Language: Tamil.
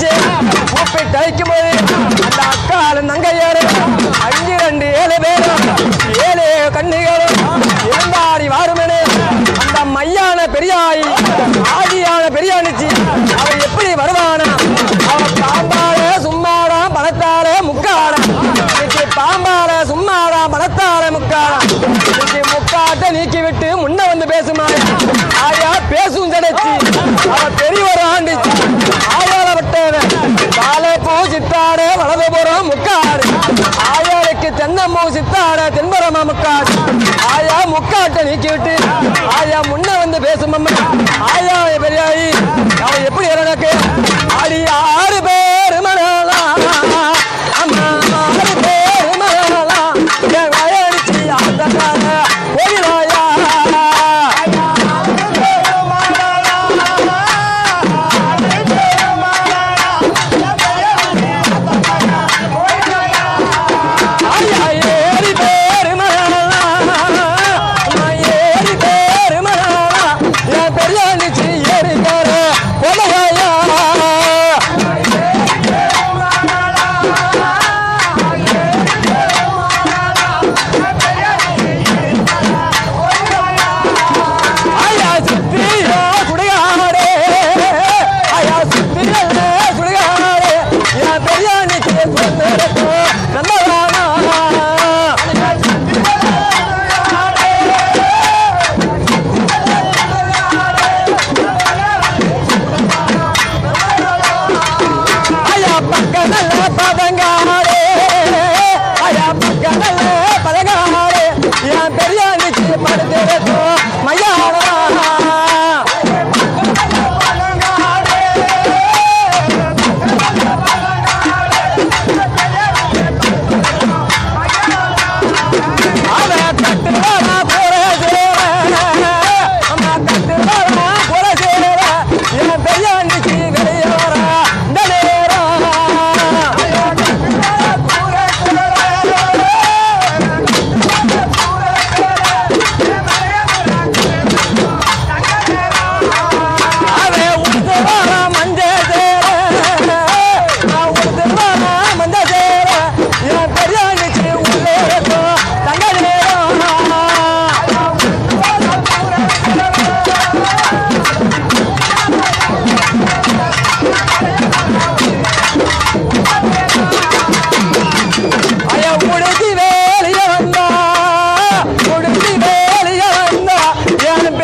அடிச்சு கூப்பிட்டு அடிக்கும் போது அந்த அக்காலும் நங்கையாரு அஞ்சு ரெண்டு ஏழு பேரும் ஏழு கண்ணிகளும் இரண்டாடி வாருமனு அந்த மையான பெரியாயி ஆதியான பெரியானிச்சு அவர் எப்படி வருவானா அவர் பாம்பால சும்மாடா பணத்தால முக்காடா பாம்பால சும்மாடா பணத்தால முக்காடா. முக்காட்டை நீக்கிவிட்டு ஆயாளுக்கு தென்னம்மூ ஆயா முக்காட்டை நீக்கி விட்டு ஆயா まるでど